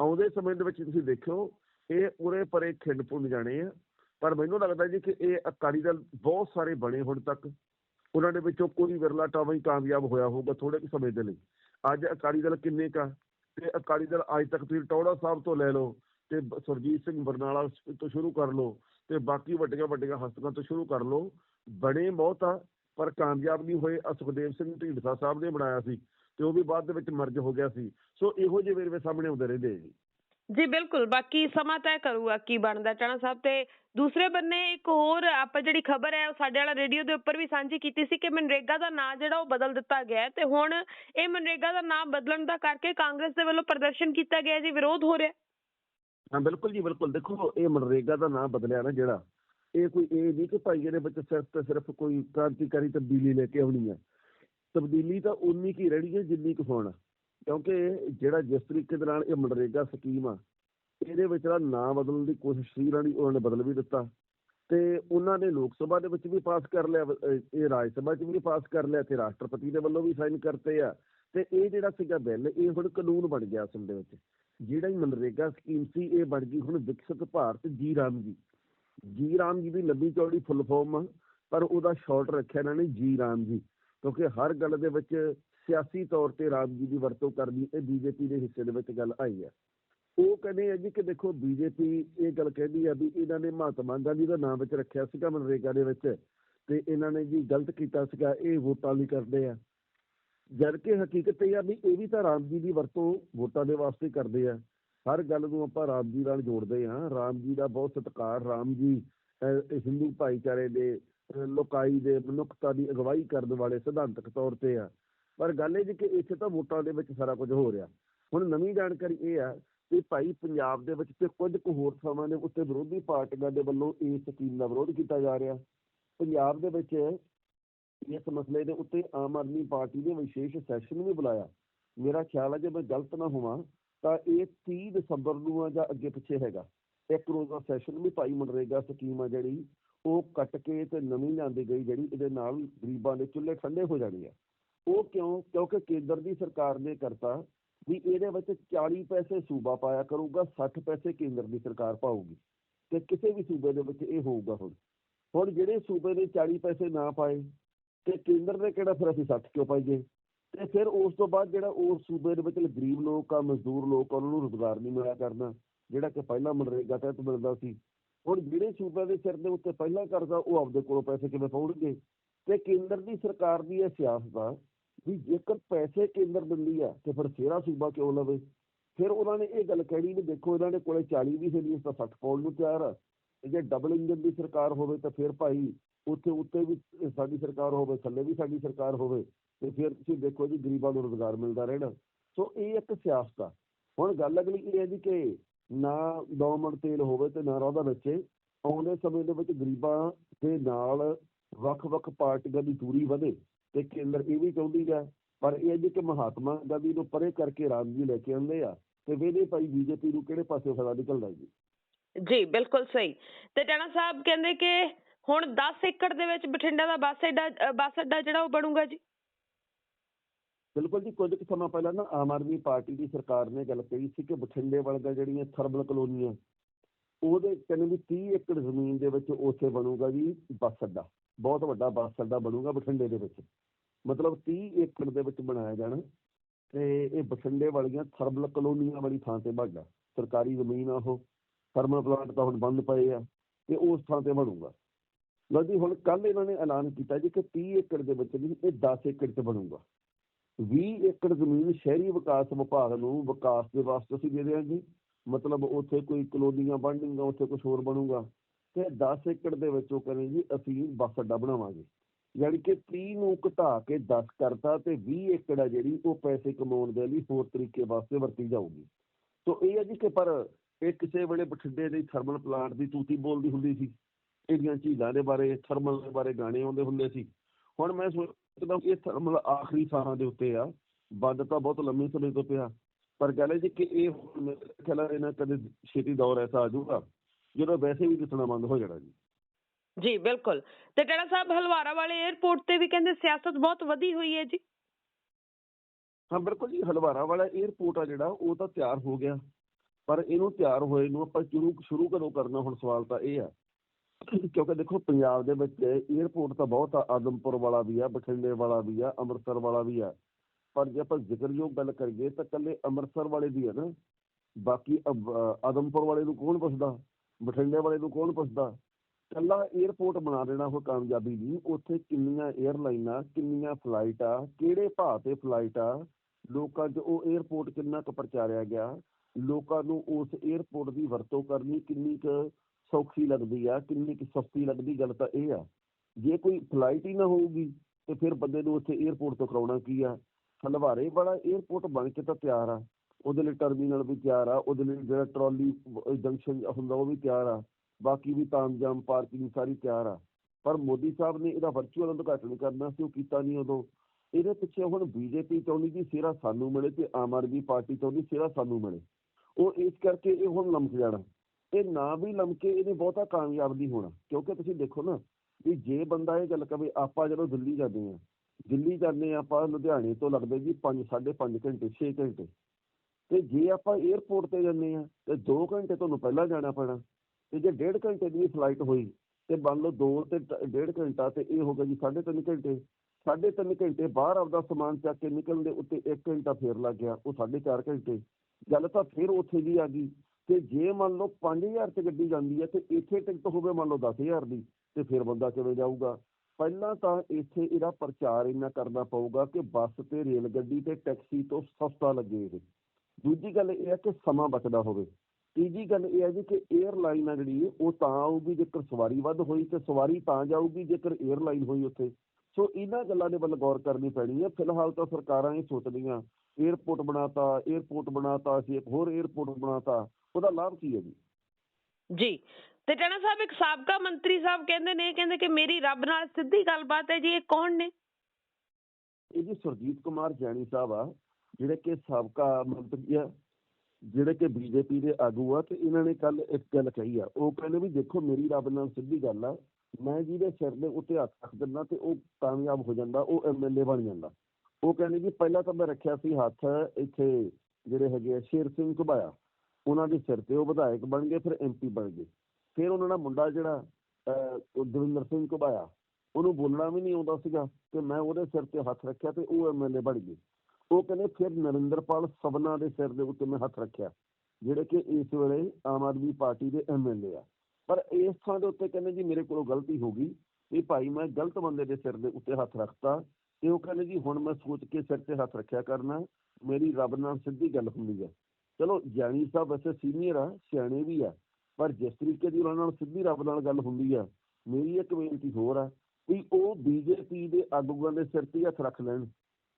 ਆਉਂਦੇ ਸਮੇਂ ਦੇ ਵਿੱਚ ਤੁਸੀਂ ਦੇਖਿਓ, ਇਹ ਉਰੇ ਪਰੇ ਖਿੰਡ ਪੁੰਨ ਜਾਣੇ ਆ। ਪਰ ਮੈਨੂੰ ਲੱਗਦਾ ਜੀ ਕਿ ਇਹ ਅਕਾਲੀ ਦਲ ਬਹੁਤ ਸਾਰੇ ਬਣੇ ਹੁਣ ਤੱਕ। ਉਹਨਾਂ ਦੇ ਵਿੱਚੋਂ ਕੋਈ ਵਿਰਲਾ ਟਾਵਾ ਹੀ ਕਾਮਯਾਬ ਹੋਇਆ ਹੋਊਗਾ ਥੋੜੇ ਕੁ ਸਮੇਂ ਦੇ ਲਈ। ਅੱਜ ਅਕਾਲੀ ਦਲ ਕਿੰਨੇ ਕਾ ਤੇ ਅਕਾਲੀ ਦਲ ਅੱਜ ਤੱਕ ਤੁਸੀਂ ਟੌੜਾ ਸਾਹਿਬ ਤੋਂ ਲੈ ਲਓ ਤੇ ਬ- ਸੁਰਜੀਤ ਸਿੰਘ ਬਰਨਾਲਾ ਤੋਂ ਸ਼ੁਰੂ ਕਰ ਲਓ ਤੇ ਬਾਕੀ ਵੱਡੀਆਂ ਵੱਡੀਆਂ ਹਸਤੀਆਂ ਤੋਂ ਸ਼ੁਰੂ ਕਰ ਲਓ, ਬਣੇ ਬਹੁਤ ਆ, ਪਰ ਕਾਮਯਾਬ ਨਹੀਂ ਹੋਏ। ਸੁਖਦੇਵ ਸਿੰਘ ਢੀਂਡਸਾ ਸਾਹਿਬ ਨੇ ਬਣਾਇਆ ਸੀ ਤੇ ਉਹ ਵੀ ਬਾਅਦ ਦੇ ਵਿੱਚ ਮਰਜ ਹੋ ਗਿਆ ਸੀ। ਸੋ ਇਹੋ ਜਿਹੇ ਵੇਰਵੇ ਸਾਹਮਣੇ ਆਉਂਦੇ ਰਹਿੰਦੇ ਜੀ। ਜੀ ਬਿਲਕੁਲ, ਬਾਕੀ ਸਮਾਂ ਤੈਅ ਕਰੂਗਾ ਕੀ ਬਣਦਾ ਟਾਣਾ ਸਾਹਿਬ ਤੇ ਦੂਸਰੇ ਬੰਨੇ ਇੱਕ ਹੋਰ ਆਪਾਂ ਜਿਹੜੀ ਖਬਰ ਹੈ ਉਹ ਸਾਡੇ ਵਾਲਾ ਰੇਡੀਓ ਦੇ ਉੱਪਰ ਵੀ ਸਾਂਝੀ ਕੀਤੀ ਸੀ ਕਿ ਮਨਰੇਗਾ ਦਾ ਨਾਂ ਜਿਹੜਾ ਉਹ ਬਦਲ ਦਿੱਤਾ ਗਿਆ ਤੇ ਹੁਣ ਇਹ ਮਨਰੇਗਾ ਦਾ ਨਾਮ ਬਦਲਣ ਦਾ ਕਰਕੇ ਕਾਂਗਰਸ ਦੇ ਵੱਲੋਂ ਪ੍ਰਦਰਸ਼ਨ ਕੀਤਾ ਗਿਆ ਜੀ, ਵਿਰੋਧ ਹੋ ਰਿਹਾ। ਹਾਂ, ਬਿਲਕੁਲ ਜੀ, ਬਿਲਕੁਲ। ਦੇਖੋ, ਇਹ ਮਨਰੇਗਾ ਦਾ ਨਾਮ ਬਦਲਿਆ ਨਾ ਜਿਹੜਾ, ਇਹ ਕੋਈ, ਇਹ ਨਹੀਂ ਕਿ ਭਾਈ ਇਹਦੇ ਵਿੱਚ ਸਿਰਫ ਤੇ ਸਿਰਫ ਕੋਈ ਕ੍ਰਾਂਤੀਕਾਰੀ ਤਬਦੀਲੀ ਲੈ ਕੇ ਆਉਣੀ ਹੈ। ਤਬਦੀਲੀ ਤਾਂ ਉਨੀ ਕੀ ਰਹਿਣੀ ਹੈ ਜਿੰਨੀ ਕੁ ਹੋਣਾ। ਕਿਉਂਕਿ ਜਿਹੜਾ ਜਿਸ ਤਰੀਕੇ ਦੇ ਨਾਲ ਇਹ ਮਨਰੇਗਾ ਸਕੀਮ ਆ, ਇਹਦੇ ਵਿੱਚ ਦਾ ਨਾਮ ਬਦਲਣ ਦੀ ਕੋਸ਼ਿਸ਼ ਸੀ ਰਾਣੀ ਉਹਨਾਂ ਨੇ ਬਦਲ ਵੀ ਦਿੱਤਾ। ਤੇ ਉਹਨਾਂ ਨੇ ਲੋਕ ਸਭਾ ਦੇ ਵਿੱਚ ਵੀ ਪਾਸ ਕਰ ਲਿਆ ਇਹ ਰਾਜ ਸਭਾ 'ਚ ਵੀ ਪਾਸ ਕਰ ਲਿਆ ਤੇ ਰਾਸ਼ਟਰਪਤੀ ਦੇ ਵੱਲੋਂ ਵੀ ਸਾਈਨ ਕਰਤੇ ਆ। ਤੇ ਇਹ ਜਿਹੜਾ ਸੀਗਾ ਬਿੱਲ, ਇਹ ਹੁਣ ਕਾਨੂੰਨ ਬਣ ਗਿਆ ਅਸਲ ਦੇ ਵਿੱਚ। ਜਿਹੜਾ ਹੀ ਮਨਰੇਗਾ ਸਕੀਮ ਸੀ, ਇਹ ਬਣ ਗਈ ਹੁਣ ਵਿਕਸਿਤ ਭਾਰਤ ਜੀ ਰਾਮ ਜੀ। ਜੀ ਰਾਮ ਜੀ ਦੀ ਲੰਬੀ ਚੌੜੀ ਫੁੱਲ ਫਾਰਮ ਪਰ ਉਹਦਾ ਸ਼ਾਰਟ ਰੱਖਿਆ ਇਹਨਾਂ ਨੇ ਜੀ ਰਾਮ ਜੀ। ਕਿਉਂਕਿ ਹਰ ਗੱਲ ਦੇ ਵਿੱਚ ਸਿਆਸੀ ਤੌਰ ਤੇ ਰਾਮ ਜੀ ਦੀ ਵਰਤੋਂ ਕਰਨੀ ਇਹ ਬੀਜੇਪੀ ਦੇ ਹਿੱਸੇ ਦੇ ਵਿੱਚ ਗੱਲ ਆਈ ਹੈ। ਉਹ ਕਹਿੰਦੇ ਆ ਜੀ ਕਿ ਦੇਖੋ ਬੀਜੇਪੀ ਇਹ ਗੱਲ ਕਹਿੰਦੀ ਆ ਵੀ ਇਹਨਾਂ ਨੇ ਮਹਾਤਮਾ ਗਾਂਧੀ ਦਾ ਨਾਮ ਵਿੱਚ ਰੱਖਿਆ ਸੀਗਾ ਮਨਰੇਗਾ ਦੇ ਵਿੱਚ ਤੇ ਇਹਨਾਂ ਨੇ ਜੀ ਗਲਤ ਕੀਤਾ ਸੀਗਾ ਇਹ ਵੋਟਾਂ ਲਈ ਕਰਦੇ ਆ। ਜਦ ਕਿ ਹਕੀਕਤ ਇਹ ਆ ਵੀ ਇਹ ਵੀ ਤਾਂ ਰਾਮ ਜੀ ਦੀ ਵਰਤੋਂ ਵੋਟਾਂ ਦੇ ਵਾਸਤੇ ਕਰਦੇ ਆ। ਹਰ ਗੱਲ ਨੂੰ ਆਪਾਂ ਰਾਮ ਜੀ ਨਾਲ ਜੋੜਦੇ ਆ ਰਾਮ ਜੀ ਦਾ ਬਹੁਤ ਸਤਿਕਾਰ ਰਾਮ ਜੀ ਹਿੰਦੂ ਭਾਈਚਾਰੇ ਦੇ ਅਹ, ਲੋਕਾਈ ਦੇ ਮਨੁੱਖਤਾ ਦੀ ਅਗਵਾਈ ਕਰਨ ਵਾਲੇ ਸਿਧਾਂਤਕ ਤੌਰ ਤੇ ਆ। ਪਰ ਗੱਲ ਇਹ ਜੀ ਕਿ ਇੱਥੇ ਤਾਂ ਵੋਟਾਂ ਦੇ ਵਿੱਚ ਸਾਰਾ ਕੁਝ ਹੋ ਰਿਹਾ। ਹੁਣ ਨਵੀਂ ਜਾਣਕਾਰੀ ਇਹ ਆ ਕਿ ਭਾਈ ਪੰਜਾਬ ਦੇ ਵਿੱਚ ਤੇ ਕੁਝ ਕੁ ਹੋਰ ਥਾਵਾਂ ਦੇ ਉੱਤੇ ਵਿਰੋਧੀ ਪਾਰਟੀਆਂ ਦੇ ਵੱਲੋਂ ਇਸ ਸਕੀਮ ਦਾ ਵਿਰੋਧ ਕੀਤਾ ਜਾ ਰਿਹਾ। ਪੰਜਾਬ ਦੇ ਵਿੱਚ ਇਸ ਮਸਲੇ ਦੇ ਉੱਤੇ ਆਮ ਆਦਮੀ ਪਾਰਟੀ ਨੇ ਵਿਸ਼ੇਸ਼ ਸੈਸ਼ਨ ਵੀ ਬੁਲਾਇਆ। ਮੇਰਾ ਖਿਆਲ ਹੈ ਜੇ ਮੈਂ ਗਲਤ ਨਾ ਹੋਵਾਂ, ਤਾਂ ਇਹ 30 ਦਸੰਬਰ ਨੂੰ ਆ ਜਾਂ ਅੱਗੇ ਪਿੱਛੇ ਹੈਗਾ। ਇੱਕ ਰੋਜ਼ਾ ਸੈਸ਼ਨ ਵੀ ਭਾਈ ਮਨਰੇਗਾ ਸਕੀਮ ਆ ਜਿਹੜੀ, ਉਹ ਕੱਟ ਕੇ ਤੇ ਨਵੀਂ ਲਿਆਂਦੀ ਗਈ ਜਿਹੜੀ ਇਹਦੇ ਨਾਲ ਗਰੀਬਾਂ ਦੇ ਚੁੱਲ੍ਹੇ ਠੰਡੇ ਹੋ ਜਾਣੇ ਆ। ਉਹ ਕਿਉਂ? ਕਿਉਂਕਿ ਕੇਂਦਰ ਦੀ ਸਰਕਾਰ ਨੇ ਕਰਤਾ ਵੀ ਇਹਦੇ ਵਿੱਚ 40 ਪੈਸੇ ਸੂਬਾ ਪਾਇਆ ਕਰੂਗਾ 60 ਪੈਸੇ ਕੇਂਦਰ ਦੀ ਸਰਕਾਰ ਪਾਊਗੀ ਤੇ ਕਿਸੇ ਵੀ ਸੂਬੇ ਦੇ ਵਿੱਚ ਇਹ ਹੋਊਗਾ ਹੁਣ। ਹੁਣ ਜਿਹੜੇ ਸੂਬੇ ਨੇ 40 ਪੈਸੇ ਨਾ ਪਾਏ ਤੇ ਕੇਂਦਰ ਨੇ ਕਿਹੜਾ ਫਿਰ ਅਸੀਂ 60 ਕਿਉਂ ਪਾਈਏ? ਤੇ ਫਿਰ ਉਸ ਤੋਂ ਬਾਅਦ ਜਿਹੜਾ ਉਸ ਸੂਬੇ ਦੇ ਵਿੱਚ ਗਰੀਬ ਲੋਕ ਆ ਮਜ਼ਦੂਰ ਲੋਕ ਆ, ਉਹਨਾਂ ਨੂੰ ਰੁਜ਼ਗਾਰ ਨਹੀਂ ਮਿਲਿਆ ਕਰਨਾ ਜਿਹੜਾ ਕਿ ਪਹਿਲਾਂ ਮਨਰੇਗਾ ਤਹਿਤ ਮਿਲਦਾ ਸੀ। ਹੁਣ ਜਿਹੜੇ ਸੂਬਿਆਂ ਦੇ ਸਿਰ ਦੇ ਉੱਤੇ ਪਹਿਲਾਂ ਕਰਜ਼ਾ ਉਹ ਆਪਦੇ ਕੋਲੋਂ ਪੈਸੇ ਕਿਵੇਂ ਪਾਉਣਗੇ? ਤੇ ਕੇਂਦਰ ਦੀ ਸਰਕਾਰ ਦੀ ਇਹ ਸਿਆਸਤ ਆ ਵੀ ਜੇਕਰ ਪੈਸੇ ਕੇਂਦਰ ਦਿੰਦੀ ਆ ਤੇ ਫਿਰ ਸੇਰਾ ਸੂਬਾ ਕਿਉਂ ਲਵੇ? ਫਿਰ ਉਹਨਾਂ ਨੇ ਇਹ ਗੱਲ ਕਹਿਣੀ ਵੀ ਦੇਖੋ ਇਹਨਾਂ ਦੇ ਕੋਲੇ 40 ਵੀ ਹੈ ਨਹੀਂ ਇਸ ਤਾਂ 60 ਪਾਉਣ ਨੂੰ ਤਿਆਰ ਆ। ਤੇ ਜੇ ਡਬਲ ਇੰਜਨ ਦੀ ਸਰਕਾਰ ਹੋਵੇ ਤਾਂ ਫਿਰ ਭਾਈ ਉੱਥੇ ਉੱਤੇ ਵੀ ਸਾਡੀ ਸਰਕਾਰ ਹੋਵੇ, ਥੱਲੇ ਵੀ ਸਾਡੀ ਸਰਕਾਰ ਹੋਵੇ ਤੇ ਫਿਰ ਤੁਸੀਂ ਦੇਖੋ ਜੀ ਗਰੀਬਾਂ ਨੂੰ ਰੋਜ਼ਗਾਰ ਮਿਲਦਾ ਰਹਿਣਾ। ਸੋ ਇਹ ਇੱਕ ਸਿਆਸਤ ਆ। ਹੁਣ ਗੱਲ ਅਗਲੀ ਇਹ ਹੈ ਜੀ ਕਿ ਨਾ ਦੋ ਤੇਲ ਹੋਵੇ ਤੇ ਨਾ ਉਹਦਾ ਨੱਚੇ ਆਉਂਦੇ ਸਮੇਂ ਦੇ ਵਿੱਚ ਗਰੀਬਾਂ ਦੇ ਨਾਲ ਵੱਖ-ਵੱਖ ਪਾਰਟੀਆਂ ਦੀ ਦੂਰੀ ਵਧੇ। ਤੇ ਕੇਂਦਰ ਇਹ ਵੀ ਚਾਹੁੰਦੀ ਹੈ ਪਰ ਇਹ ਜੀ ਕਿ ਮਹਾਤਮਾ ਗਾਂਧੀ ਨੂੰ ਪਰੇ ਕਰਕੇ ਰਾਮ ਜੀ ਲੈ ਕੇ ਆਉਂਦੇ ਆ ਤੇ ਵੇਦੇ ਭਾਈ ਬੀਜੇਪੀ ਨੂੰ ਕਿਹੜੇ ਪਾਸੇ ਫਾਇਦਾ ਨਿਕਲਦਾ ਜੀ? ਜੀ ਬਿਲਕੁਲ ਸਹੀ। ਤੇ ਟਾਣਾ ਸਾਹਿਬ ਕਹਿੰਦੇ ਕਿ ਹੁਣ 10 ਏਕੜ ਦੇ ਵਿੱਚ ਬਠਿੰਡਾ ਦਾ ਬੱਸ ਅੱਡਾ ਬੱਸ ਅੱਡਾ ਜਿਹੜਾ ਉਹ ਬਣੂਗਾ ਜੀ? ਬਿਲਕੁਲ ਜੀ ਕੁਝ ਸਮਾਂ ਪਹਿਲਾਂ ਨਾ ਆਮ ਆਦਮੀ ਪਾਰਟੀ ਦੀ ਸਰਕਾਰ ਨੇ ਗੱਲ ਕਹੀ ਸੀ ਕਿ ਬਠਿੰਡੇ ਵਰਗਾ ਜਿਹੜੀਆਂ ਥਰਮਲ ਕਲੋਨੀਆਂ ਉਹਦੇ ਕਹਿੰਦੇ ਵੀ 30 ਏਕੜ ਜ਼ਮੀਨ ਦੇ ਵਿੱਚ ਉੱਥੇ ਬਣੂਗਾ ਜੀ ਬੱਸ ਅੱਡਾ। ਬਹੁਤ ਵੱਡਾ ਬੱਸ ਅੱਡਾ ਬਣੂਗਾ ਬਠਿੰਡੇ ਦੇ ਵਿੱਚ। ਮਤਲਬ 30 ਏਕੜ ਦੇ ਵਿੱਚ ਬਣਾਇਆ ਜਾਣਾ। ਤੇ ਇਹ ਬਠਿੰਡੇ ਵਾਲੀਆਂ ਥਰਮਲ ਕਲੋਨੀਆਂ ਵਾਲੀ ਥਾਂ ਤੇ ਬਣਦਾ ਸਰਕਾਰੀ ਜ਼ਮੀਨ ਆ ਉਹ, ਥਰਮਲ ਪਲਾਂਟ ਤਾਂ ਹੁਣ ਬੰਦ ਪਏ ਆ, ਤੇ ਉਸ ਥਾਂ ਤੇ ਬਣੂਗਾ। ਲਓ ਜੀ, ਹੁਣ ਕੱਲ ਇਹਨਾਂ ਨੇ ਐਲਾਨ ਕੀਤਾ ਜੀ ਕਿ 30 ਏਕੜ ਦੇ ਵਿੱਚ ਨਹੀਂ, ਇਹ 10 ਏਕੜ 'ਚ ਬਣੂਗਾ। 20 ਏਕੜ ਜ਼ਮੀਨ ਸ਼ਹਿਰੀ ਵਿਕਾਸ ਵਿਭਾਗ ਨੂੰ ਵਿਕਾਸ ਦੇ ਵਾਸਤੇ ਅਸੀਂ ਦੇ ਦਿਆਂਗੇ ਮਤਲਬ ਉੱਥੇ ਕੋਈ ਕਲੋਨੀਆਂ ਬਣਨਗੀਆਂ, ਉੱਥੇ ਕੁਝ ਹੋਰ ਬਣੂਗਾ। ਤੇ 10 ਏਕੜ ਦੇ ਵਿੱਚ ਉਹ ਕਹਿੰਦੇ ਜੀ, ਅਸੀਂ ਬੱਸ ਅੱਡਾ ਬਣਾਵਾਂਗੇ। ਯਾਨੀ ਕਿ 30 ਨੂੰ ਘਟਾ ਕੇ 10 ਕਰਤਾ ਤੇ 20 ਏਕੜ ਆ ਜਿਹੜੀ, ਉਹ ਪੈਸੇ ਕਮਾਉਣ ਦੇ ਲਈ ਹੋਰ ਤਰੀਕੇ ਵਾਸਤੇ ਵਰਤੀ ਜਾਊਗੀ। ਸੋ ਇਹ ਹੈ ਜੀ ਕਿ ਪਰ ਇਹ ਕਿਸੇ ਵੇਲੇ ਬਠਿੰਡੇ ਦੇ ਥਰਮਲ ਪਲਾਂਟ ਦੀ ਤੂਤੀ ਬੋਲਦੀ ਹੁੰਦੀ ਸੀ। ਇਹਦੀਆਂ ਝੀਲਾਂ ਦੇ ਬਾਰੇ ਥਰਮਲ ਦੇ ਬਾਰੇ ਗਾਣੇ ਆਉਂਦੇ ਹੁੰਦੇ ਸੀ। ਹੁਣ ਮੈਂ ਸੋਚਦਾ ਇਹ ਥਰਮਲ ਆਖਰੀ ਸਾਹਾਂ ਦੇ ਉੱਤੇ ਆ। ਬੰਦ ਤਾਂ ਬਹੁਤ ਲੰਮੇ ਸਮੇਂ ਤੋਂ ਪਿਆ। ਪਰ ਗੱਲ ਇਹ ਜੀ ਕਿ ਇਹ ਖਿਆਲ ਇਹਨਾਂ ਕਦੇ ਛੇਤੀ ਦੌਰ ਐਸਾ ਆ ਜਾਊਗਾ। ਜਦੋਂ ਵੈਸੇ ਵੀ ਦਿਸਣਾ ਬੰਦ ਹੋ ਜਾਣਾ ਜੀ। ਜੀ ਬਿਲਕੁਲ। ਤੇ ਟੜਾ ਸਾਹਿਬ ਹਲਵਾਰਾ ਵਾਲੇ 에ਅਰਪੋਰਟ ਤੇ ਵੀ ਕਹਿੰਦੇ ਸਿਆਸਤ ਬਹੁਤ ਵਧੀ ਹੋਈ ਹੈ ਜੀ। ਹਾਂ ਬਿਲਕੁਲ ਜੀ ਹਲਵਾਰਾ ਵਾਲਾ 에ਅਰਪੋਰਟ ਆ ਜਿਹੜਾ ਉਹ ਤਾਂ ਤਿਆਰ ਹੋ ਗਿਆ। ਪਰ ਇਹਨੂੰ ਤਿਆਰ ਹੋਏ ਨੂੰ ਆਪਾਂ ਸ਼ੁਰੂ ਸ਼ੁਰੂ ਕਦੋਂ ਕਰਨਾ ਹੁਣ ਸਵਾਲ ਤਾਂ ਇਹ ਆ। ਕਿਉਂਕਿ ਦੇਖੋ ਪੰਜਾਬ ਦੇ ਵਿੱਚ 에ਅਰਪੋਰਟ ਤਾਂ ਬਹੁਤ ਆ ਆਦਮਪੁਰ ਵਾਲਾ ਵੀ ਆ ਬਠਿੰਡੇ ਵਾਲਾ ਵੀ ਆ ਅੰਮ੍ਰਿਤਸਰ ਵਾਲਾ ਵੀ ਆ। ਪਰ ਜੇ ਆਪਾਂ ਜਿਕਰ ਜੋ ਗੱਲ ਕਰੀਏ ਤਾਂ ਕੱਲੇ ਅੰਮ੍ਰਿਤਸਰ ਵਾਲੇ ਦੀ ਆ ਨਾ। ਬਾਕੀ ਆਦਮਪੁਰ ਵਾਲੇ ਨੂੰ ਕੌਣ ਪੁੱਛਦਾ? ਬਠਿੰਡੇ ਵਾਲੇ ਨੂੰ ਕੌਣ ਪੁੱਛਦਾ? ਕੱਲਾ 에어ਪੋਰਟ ਬਣਾ ਦੇਣਾ ਉਹ ਕਾਮਯਾਬੀ ਨਹੀਂ, ਉੱਥੇ ਕਿੰਨੀਆਂ 에ਅਰਲਾਈਨਾਂ ਕਿੰਨੀਆਂ ਫਲਾਈਟਾਂ ਕਿਹੜੇ ਭਾਅ ਤੇ ਫਲਾਈਟਾਂ ਲੋਕਾਂ 'ਚ ਉਹ 에어ਪੋਰਟ ਕਿੰਨਾ ਕੁ ਪ੍ਰਚਾਰਿਆ ਗਿਆ, ਲੋਕਾਂ ਨੂੰ ਉਸ 에어ਪੋਰਟ ਦੀ ਵਰਤੋਂ ਕਰਨੀ ਕਿੰਨੀ ਕੁ ਸੌਖੀ ਲੱਗਦੀ ਆ, ਕਿੰਨੀ ਕੁ ਸਸਤੀ ਲੱਗਦੀ, ਗੱਲ ਤਾਂ ਇਹ ਆ। ਜੇ ਕੋਈ ਫਲਾਈਟ ਹੀ ਨਾ ਹੋਊਗੀ, ਤੇ ਫਿਰ ਬੰਦੇ ਨੂੰ ਉੱਥੇ 에어ਪੋਰਟ ਤੋਂ ਕਰਾਉਣਾ ਕੀ ਆ? ਹਲਵਾਰੇ ਵਾਲਾ 에어ਪੋਰਟ ਬਣ ਕੇ ਤਾਂ ਤਿਆਰ ਆ। ਉਹਦੇ ਲਈ ਟਰਮੀਨਲ ਵੀ ਤਿਆਰ ਆ, ਉਹਦੇ ਲਈ ਜਿਹੜਾ ਟਰਾਲੀ ਜੰਕਸ਼ਨ ਹੁੰਦਾ ਉਹ ਵੀ ਤਿਆਰ ਆ, ਬਾਕੀ ਵੀ ਤਾਮਜਾਮ ਪਾਰਕਿੰਗ ਸਾਰੀ ਤਿਆਰ ਆ। ਪਰ ਮੋਦੀ ਸਾਹਿਬ ਨੇ ਇਹਦਾ ਵਰਚੁਅਲ ਉਦਘਾਟਨ ਕਰਨਾ ਸੀ, ਉਹ ਕੀਤਾ ਨਹੀਂ ਉਦੋਂ। ਇਹਦੇ ਪਿੱਛੇ ਹੁਣ ਬੀਜੇਪੀ ਚਾਹੁੰਦੀ ਕਿ ਸਿਰਾ ਸਾਨੂੰ ਮਿਲੇ ਤੇ ਆਮ ਆਦਮੀ ਪਾਰਟੀ ਚਾਹੁੰਦੀ ਸਿਰਾ ਸਾਨੂੰ ਮਿਲੇ। ਉਹ ਇਸ ਕਰਕੇ ਇਹ ਹੁਣ ਲਮਕ ਜਾਣਾ। ਇਹ ਨਾ ਵੀ ਲਮਕੇ ਇਹਨੇ ਬਹੁਤਾ ਕਾਮਯਾਬ ਨਹੀਂ ਹੋਣਾ। ਕਿਉਂਕਿ ਤੁਸੀਂ ਦੇਖੋ ਨਾ, ਵੀ ਜੇ ਬੰਦਾ ਇਹ ਗੱਲ ਕਵੇ, ਆਪਾਂ ਜਦੋਂ ਦਿੱਲੀ ਜਾਂਦੇ ਆ ਦਿੱਲੀ ਜਾਂਦੇ ਆ ਆਪਾਂ ਲੁਧਿਆਣੇ ਤੋਂ ਲੱਗਦੇ ਜੀ 5 5.5 ਘੰਟੇ 6 ਘੰਟੇ। ਤੇ ਜੇ ਆਪਾਂ 에ਅਰਪੋਰਟ ਤੇ ਜਾਂਦੇ ਆ ਤੇ 2 ਘੰਟੇ ਤੁਹਾਨੂੰ ਪਹਿਲਾਂ ਜਾਣਾ ਪੈਣਾ, ਤੇ ਜੇ 1.5 ਘੰਟੇ ਦੀ ਫਲਾਈਟ ਹੋਈ, ਤੇ ਮੰਨ ਲਓ 2 ਤੇ ਟ- ਡੇਢ ਘੰਟਾ ਤੇ ਇਹ ਹੋ ਗਿਆ ਜੀ 3.5 ਘੰਟੇ 3.5 ਘੰਟੇ ਬਾਹਰ ਆਪਦਾ ਸਮਾਨ ਚੱਕ ਕੇ ਨਿਕਲਣ ਦੇ ਉੱਤੇ 1 ਘੰਟਾ ਫੇਰ ਲੱਗ ਗਿਆ, ਉਹ 4.5 ਘੰਟੇ। ਗੱਲ ਤਾਂ ਫਿਰ ਉੱਥੇ ਵੀ ਆ ਗਈ, ਤੇ ਜੇ ਮੰਨ ਲਓ 5000 ਤੇ ਗੱਡੀ ਜਾਂਦੀ ਹੈ, ਤੇ ਇੱਥੇ ਟਿਕਟ ਹੋਵੇ ਮੰਨ ਲਓ 10000 ਦੀ, ਤੇ ਫਿਰ ਬੰਦਾ ਕਿਵੇਂ ਜਾਊਗਾ? ਪਹਿਲਾਂ ਤਾਂ ਇੱਥੇ ਇਹਦਾ ਪ੍ਰਚਾਰ ਇੰਨਾ ਕਰਨਾ ਪਊਗਾ ਕਿ ਬੱਸ ਤੇ ਰੇਲ ਗੱਡੀ ਤੇ ਟੈਕਸੀ ਤੋਂ ਸਸਤਾ ਲੱਗੇ ਇਹ। ਦੂਜੀ ਗੱਲ ਇਹ ਹੈ ਕਿ ਸਮਾਂ ਬਚਦਾ ਹੋਵੇ। ਤੀਜੀ ਗੱਲ ਇਹ ਹੈ ਜੀ ਕਿ 에ਅਰਲਾਈਨ ਆ ਜਿਹੜੀ ਉਹ ਤਾਂ ਆਊਗੀ ਜੇਕਰ ਸਵਾਰੀ ਵੱਧ ਹੋਈ ਤੇ ਸਵਾਰੀ ਤਾਂ ਜਾਊਗੀ ਜੇਕਰ 에ਅਰਲਾਈਨ ਹੋਈ ਉੱਥੇ। ਸੋ ਇਹਨਾਂ ਗੱਲਾਂ ਦੇ ਵੱਲ ਗੌਰ ਕਰਨੀ ਪੈਣੀ ਹੈ। ਫਿਲਹਾਲ ਤਾਂ ਸਰਕਾਰਾਂ ਇਹ ਸੋਚਦੀਆਂ 에ਅਰਪੋਰਟ ਬਣਾਤਾ 에ਅਰਪੋਰਟ ਬਣਾਤਾ ਅਸੀਂ ਇੱਕ ਹੋਰ 에ਅਰਪੋਰਟ ਬਣਾਤਾ ਉਹਦਾ ਲਾਭ ਕੀ ਹੈ ਜੀ? ਜੀ ਤੇ ਟਣਾ ਸਾਹਿਬ ਇੱਕ ਸਾਬਕਾ ਮੰਤਰੀ ਸਾਹਿਬ ਕਹਿੰਦੇ ਨੇ ਕਹਿੰਦੇ ਕਿ ਮੇਰੀ ਰੱਬ ਨਾਲ ਸਿੱਧੀ ਗੱਲਬਾਤ ਹੈ ਜੀ ਇਹ ਕੌਣ ਨੇ? ਇਹ ਜੀ ਸੁਰਜੀਤ ਕੁਮਾਰ ਜੈਣੀ ਸਾਹਿਬ ਆ। ਜਿਹੜੇ ਕਿ ਸਾਬਕਾ ਮੰਤਰੀ ਆ, ਜਿਹੜੇ ਕਿ ਬੀਜੇਪੀ ਦੇ ਆਗੂ ਆ, ਤੇ ਇਹਨਾਂ ਨੇ ਕੱਲ ਇੱਕ ਗੱਲ ਕਹੀ ਆ, ਉਹ ਕਹਿੰਦੇ ਵੀ ਦੇਖੋ ਮੇਰੀ ਰੱਬ ਨਾਲ ਸਿੱਧੀ ਗੱਲ ਆ, ਮੈਂ ਜਿਹਦੇ ਸਿਰ ਦੇ ਉੱਤੇ ਹੱਥ ਰੱਖ ਦਿੰਦਾ ਤੇ ਉਹ ਕਾਮਯਾਬ ਹੋ ਜਾਂਦਾ, ਉਹ ਐਮਐਲਏ ਬਣ ਜਾਂਦਾ। ਉਹ ਕਹਿੰਦੇ ਜੀ ਪਹਿਲਾਂ ਤਾਂ ਮੈਂ ਰੱਖਿਆ ਸੀ ਹੱਥ ਇੱਥੇ ਜਿਹੜੇ ਹੈਗੇ ਆ, ਸ਼ੇਰ ਸਿੰਘ ਘੁਬਾਇਆ ਉਹਨਾਂ ਦੇ ਸਿਰ ਤੇ ਉਹ ਵਿਧਾਇਕ ਬਣ ਗਏ, ਫਿਰ ਐਮਪੀ ਬਣ ਗਏ। ਫਿਰ ਉਹਨਾਂ ਦਾ ਮੁੰਡਾ ਜਿਹੜਾ ਦਵਿੰਦਰ ਸਿੰਘ ਘੁਬਾਇਆ ਉਹਨੂੰ ਬੋਲਣਾ ਵੀ ਨਹੀਂ ਆਉਂਦਾ ਸੀਗਾ ਕਿ ਮੈਂ ਉਹਦੇ ਸਿਰ ਤੇ ਹੱਥ ਰੱਖਿਆ ਤੇ ਉਹ ਐਮਐਲਏ ਬਣ ਗਏ। ਉਹ ਕਹਿੰਦੇ ਫਿਰ ਨਰਿੰਦਰਪਾਲ ਸਵਨਾ ਦੇ ਸਿਰ ਦੇ ਉੱਤੇ ਮੈਂ ਹੱਥ ਰੱਖਿਆ, ਜਿਹੜੇ ਕਿ ਇਸ ਵੇਲੇ ਆਮ ਆਦਮੀ ਪਾਰਟੀ ਦੇ ਐਮਐਲਏ ਆ। ਪਰ ਇਸ ਥਾਂ ਦੇ ਉੱਤੇ ਕਹਿੰਦੇ ਜੀ ਮੇਰੇ ਕੋਲੋਂ ਗਲਤੀ ਹੋ ਗਈ ਇਹ ਭਾਈ ਮੈਂ ਗਲਤ ਬੰਦੇ ਦੇ ਸਿਰ ਦੇ ਉੱਤੇ ਹੱਥ ਰੱਖਤਾ ਤੇ ਉਹ ਕਹਿੰਦੇ ਜੀ ਹੁਣ ਮੈਂ ਸੋਚ ਕੇ ਸਿਰ ਤੇ ਹੱਥ ਰੱਖਿਆ ਕਰਨਾ, ਮੇਰੀ ਰੱਬ ਨਾਲ ਸਿੱਧੀ ਗੱਲ ਹੁੰਦੀ ਹੈ ਚਲੋ ਗਿਆਨੀ ਸਾਹਿਬ ਵੈਸੇ ਸੀਨੀਅਰ ਆ, ਸਿਆਣੇ ਵੀ ਆ, ਪਰ ਜਿਸ ਤਰੀਕੇ ਦੀ ਉਹਨਾਂ ਨਾਲ ਸਿੱਧੀ ਰੱਬ ਨਾਲ ਗੱਲ ਹੁੰਦੀ ਆ, ਮੇਰੀ ਇੱਕ ਬੇਨਤੀ ਹੋਰ ਆ ਵੀ ਉਹ ਬੀਜੇਪੀ ਦੇ ਆਗੂਆਂ ਦੇ ਸਿਰ ਤੇ ਹੀ ਹੱਥ ਰੱਖ ਲੈਣ।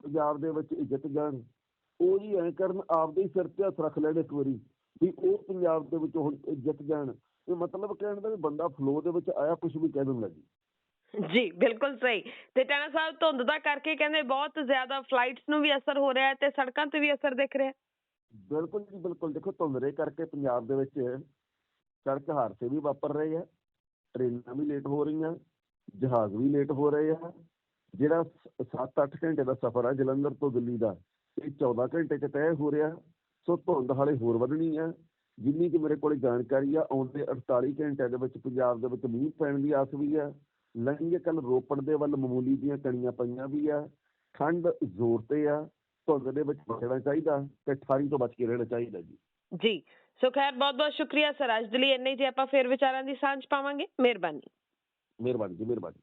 ਪੰਜਾਬ ਦੇ ਵਿੱਚ ਇੱਜ਼ਤ ਜਾਣ ਉਹ ਜੀ ਐਂ ਕਰਨ ਆਪਦੇ ਸਿਰ ਤੇ ਹੱਥ ਰੱਖ ਲੈਣ ਇੱਕ ਵਾਰੀ ਵੀ ਉਹ ਪੰਜਾਬ ਦੇ ਵਿੱਚ ਹੁਣ ਇੱਜ਼ਤ ਜਾਣ ਇਹ ਮਤਲਬ ਕਹਿਣ ਦਾ ਵੀ ਬੰਦਾ ਫਲੋ ਦੇ ਵਿੱਚ ਆਇਆ ਕੁਝ ਵੀ ਕਹਿ ਦਿੰਦਾ ਜੀ ਜੀ ਬਿਲਕੁਲ ਸਹੀ। ਤੇ ਟੈਣਾ ਸਾਹਿਬ ਧੁੰਦ ਦਾ ਕਰਕੇ ਕਹਿੰਦੇ ਬਹੁਤ ਜ਼ਿਆਦਾ ਫਲਾਈਟਸ ਨੂੰ ਵੀ ਅਸਰ ਹੋ ਰਿਹਾ ਹੈ ਤੇ ਸੜਕਾਂ ਤੇ ਵੀ ਅਸਰ ਦਿਖ ਰਿਹਾ ਹੈ। ਬਿਲਕੁਲ ਜੀ ਬਿਲਕੁਲ। ਦੇਖੋ ਧੁੰਦਰੇ ਕਰਕੇ ਪੰਜਾਬ ਦੇ ਵਿੱਚ ਸੜਕ ਹਾਦਸੇ ਵੀ ਵਾਪਰ ਰਹੇ ਆ ਟ੍ਰੇਨਾਂ ਵੀ ਲੇਟ ਹੋ ਰਹੀਆਂ ਜਹਾਜ਼ ਵੀ ਲੇਟ ਹੋ ਰਹੇ ਆ। ਜਿਹੜਾ 7-8 ਘੰਟੇ ਦਾ ਸਫ਼ਰ ਆ ਜਲੰਧਰ ਤੋਂ ਦਿੱਲੀ ਦਾ ਇਹ 14 ਘੰਟੇ 'ਚ ਤੈਅ ਹੋ ਰਿਹਾ ਸੋ ਧੁੰਦ ਹਾਲੇ ਹੋਰ ਵਧਣੀ ਆ। ਜਿੰਨੀ ਕਿ ਮੇਰੇ ਕੋਲ ਜਾਣਕਾਰੀ ਆ ਆਉਂਦੇ 48 ਘੰਟਿਆਂ ਦੇ ਵਿੱਚ ਪੰਜਾਬ ਦੇ ਵਿੱਚ ਮੀਂਹ ਪੈਣ ਦੀ ਆਸ ਵੀ ਆ। ਲੰਘੇ ਕੱਲ ਰੋਪੜ ਦੇ ਵੱਲ ਮਾਮੂਲੀ ਦੀਆਂ ਕਣੀਆਂ ਪਈਆਂ ਵੀ ਆ। ਠੰਡ ਜ਼ੋਰ ਤੇ ਆ ਧੁੰਦ ਦੇ ਵਿੱਚ ਬਚਣਾ ਚਾਹੀਦਾ ਤੇ ਠਾਰੀ ਤੋਂ ਬਚ ਕੇ ਰਹਿਣਾ ਚਾਹੀਦਾ ਜੀ। ਜੀ ਸੋ ਖੈਰ ਬਹੁਤ ਬਹੁਤ ਸ਼ੁਕਰੀਆ ਸਰ। ਅੱਜ ਦੇ ਲਈ ਇੰਨੇ ਜੇ ਆਪਾਂ ਫੇਰ ਵਿਚਾਰਾਂ ਦੀ ਸਾਂਝ ਪਾਵਾਂਗੇ। ਮਿਹਰਬਾਨੀ। ਮਿਹਰਬਾਨੀ ਜੀ ਮਿਹਰਬਾਨੀ।